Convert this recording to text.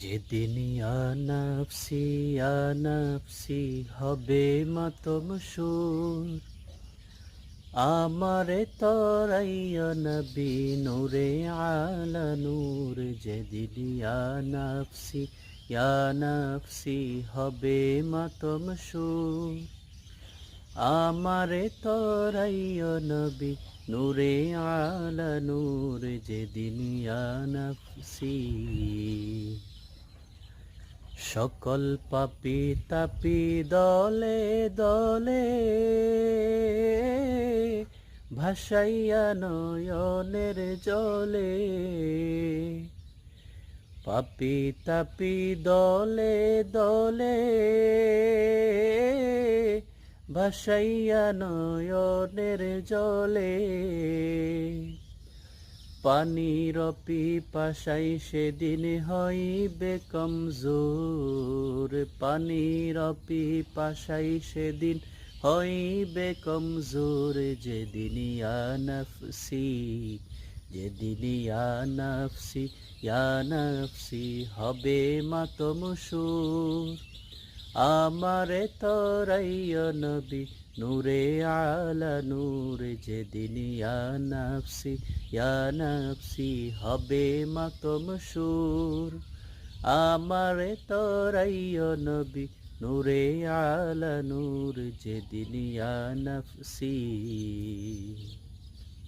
যেদিন আনাফসি আনাফসি হবে মাতম সুর। আমারে তরাইয়া নবী নূরে আলা নূর যেদিন আনাফসি আনাফসি হবে মাতম সুর। আমারে তরাইয়া নবী নূরে আলা নূর যেদিন আনাফসি সকল পাপি তাপি দলে দলে ভাসাইয়া নয়নের জলে। পাপি তাপি দলে দলে ভাসাইয়া নয়নের জলে। পানির পিপাসাই সেদিন হইবে কমজোর। পানির পিপাসাই সেদিন হইবে কমজোর। যেদিন ইয়ানফসি যেদিন ইয়ানফসি ইয়ানফসি হবে মাতমসুর আমারে তরাইয়া নবী নূরে আলা, নূর যেদিন ইয়ানাফসি ইয়ানাফসি ইয়া নাফসি হবে মাতম সুর। আমার তরাইয়া নবী, নূরে আলা, নূর যেদিন ইয়া নাফসি।